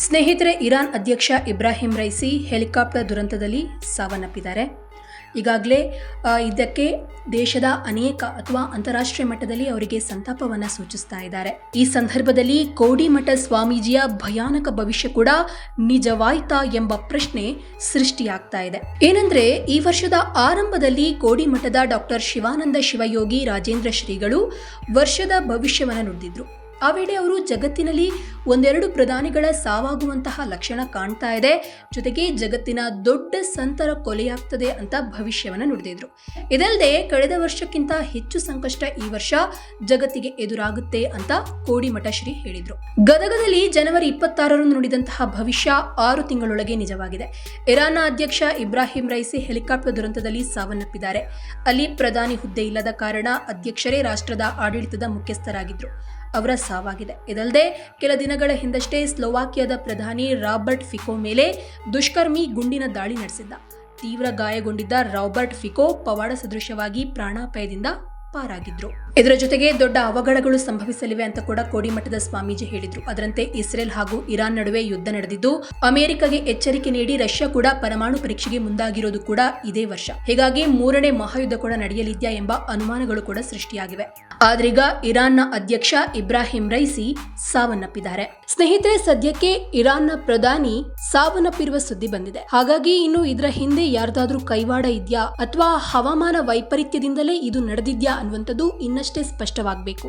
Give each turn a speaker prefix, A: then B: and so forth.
A: ಸ್ನೇಹಿತರೆ, ಇರಾನ್ ಅಧ್ಯಕ್ಷ ಇಬ್ರಾಹಿಂ ರೈಸಿ ಹೆಲಿಕಾಪ್ಟರ್ ದುರಂತದಲ್ಲಿ ಸಾವನ್ನಪ್ಪಿದ್ದಾರೆ. ಈಗಾಗಲೇ ಇದಕ್ಕೆ ದೇಶದ ಅನೇಕ ಅಥವಾ ಅಂತಾರಾಷ್ಟ್ರೀಯ ಮಟ್ಟದಲ್ಲಿ ಅವರಿಗೆ ಸಂತಾಪವನ್ನು ಸೂಚಿಸ್ತಾ ಇದ್ದಾರೆ. ಈ ಸಂದರ್ಭದಲ್ಲಿ ಕೋಡಿಮಠ ಸ್ವಾಮೀಜಿಯ ಭಯಾನಕ ಭವಿಷ್ಯ ಕೂಡ ನಿಜವಾಯ್ತಾ ಎಂಬ ಪ್ರಶ್ನೆ ಸೃಷ್ಟಿಯಾಗ್ತಾ ಇದೆ. ಏನಂದ್ರೆ, ಈ ವರ್ಷದ ಆರಂಭದಲ್ಲಿ ಕೋಡಿಮಠದ ಡಾಕ್ಟರ್ ಶಿವಾನಂದ ಶಿವಯೋಗಿ ರಾಜೇಂದ್ರ ಶ್ರೀಗಳು ವರ್ಷದ ಭವಿಷ್ಯವನ್ನು ನುಡಿದಿದ್ರು. ಆ ವೇಳೆ ಅವರು ಜಗತ್ತಿನಲ್ಲಿ ಒಂದೆರಡು ಪ್ರಧಾನಿಗಳ ಸಾವಾಗುವಂತಹ ಲಕ್ಷಣ ಕಾಣ್ತಾ ಇದೆ. ಜೊತೆಗೆ ಜಗತ್ತಿನ ದೊಡ್ಡ ಸಂತರ ಕೊಲೆಯಾಗ್ತದೆ ಅಂತ ಭವಿಷ್ಯವನ್ನು ನುಡಿದಿದ್ರು ಇದಲ್ಲದೆ ಕಳೆದ ವರ್ಷಕ್ಕಿಂತ ಹೆಚ್ಚು ಸಂಕಷ್ಟ ಈ ವರ್ಷ ಜಗತ್ತಿಗೆ ಎದುರಾಗುತ್ತೆ ಅಂತ ಕೋಡಿಮಠ ಶ್ರೀ ಹೇಳಿದ್ರು. ಗದಗದಲ್ಲಿ ಜನವರಿ ಇಪ್ಪತ್ತಾರರಂದು ನುಡಿದಂತಹ ಭವಿಷ್ಯ ಆರು ತಿಂಗಳೊಳಗೆ ನಿಜವಾಗಿದೆ. ಇರಾನ್ನ ಅಧ್ಯಕ್ಷ ಇಬ್ರಾಹಿಂ ರೈಸಿ ಹೆಲಿಕಾಪ್ಟರ್ ದುರಂತದಲ್ಲಿ ಸಾವನ್ನಪ್ಪಿದ್ದಾರೆ. ಅಲ್ಲಿ ಪ್ರಧಾನಿ ಹುದ್ದೆ ಇಲ್ಲದ ಕಾರಣ ಅಧ್ಯಕ್ಷರೇ ರಾಷ್ಟ್ರದ ಆಡಳಿತದ ಮುಖ್ಯಸ್ಥರಾಗಿದ್ರು. ಅವರ ಸಾವಾಗಿದೆ. ಇದಲ್ಲದೆ ಕೆಲ ದಿನಗಳ ಹಿಂದಷ್ಟೇ ಸ್ಲೋವಾಕಿಯಾದ ಪ್ರಧಾನಿ ರಾಬರ್ಟ್ ಫಿಕೋ ಮೇಲೆ ದುಷ್ಕರ್ಮಿ ಗುಂಡಿನ ದಾಳಿ ನಡೆಸಿದ್ದ. ತೀವ್ರ ಗಾಯಗೊಂಡಿದ್ದ ರಾಬರ್ಟ್ ಫಿಕೋ ಪವಾಡ ಸದೃಶವಾಗಿ ಪ್ರಾಣಾಪಾಯದಿಂದ ಪಾರಾಗಿದ್ರು. ಇದರ ಜೊತೆಗೆ ದೊಡ್ಡ ಅವಘಡಗಳು ಸಂಭವಿಸಲಿವೆ ಅಂತ ಕೂಡ ಕೋಡಿಮಠದ ಸ್ವಾಮೀಜಿ ಹೇಳಿದ್ರು. ಅದರಂತೆ ಇಸ್ರೇಲ್ ಹಾಗೂ ಇರಾನ್ ನಡುವೆ ಯುದ್ಧ ನಡೆದಿದ್ದು, ಅಮೆರಿಕಗೆ ಎಚ್ಚರಿಕೆ ನೀಡಿ ರಷ್ಯಾ ಕೂಡ ಪರಮಾಣು ಪರೀಕ್ಷೆಗೆ ಮುಂದಾಗಿರೋದು ಕೂಡ ಇದೇ ವರ್ಷ. ಹೀಗಾಗಿ ಮೂರನೇ ಮಹಾಯುದ್ಧ ಕೂಡ ನಡೆಯಲಿದ್ಯಾ ಎಂಬ ಅನುಮಾನಗಳು ಕೂಡ ಸೃಷ್ಟಿಯಾಗಿವೆ. ಆದ್ರೀಗ ಇರಾನ್ನ ಅಧ್ಯಕ್ಷ ಇಬ್ರಾಹಿಂ ರೈಸಿ ಸಾವನ್ನಪ್ಪಿದ್ದಾರೆ. ಸ್ನೇಹಿತರೆ, ಸದ್ಯಕ್ಕೆ ಇರಾನ್ನ ಪ್ರಧಾನಿ ಸಾವನ್ನಪ್ಪಿರುವ ಸುದ್ದಿ ಬಂದಿದೆ. ಹಾಗಾಗಿ ಇನ್ನು ಇದರ ಹಿಂದೆ ಯಾರ್ದಾದ್ರೂ ಕೈವಾಡ ಇದೆಯಾ ಅಥವಾ ಹವಾಮಾನ ವೈಪರೀತ್ಯದಿಂದಲೇ ಇದು ನಡೆದಿದ್ಯಾ ಅನ್ನುವಂಥದ್ದು ಇನ್ನಷ್ಟೇ ಸ್ಪಷ್ಟವಾಗಬೇಕು.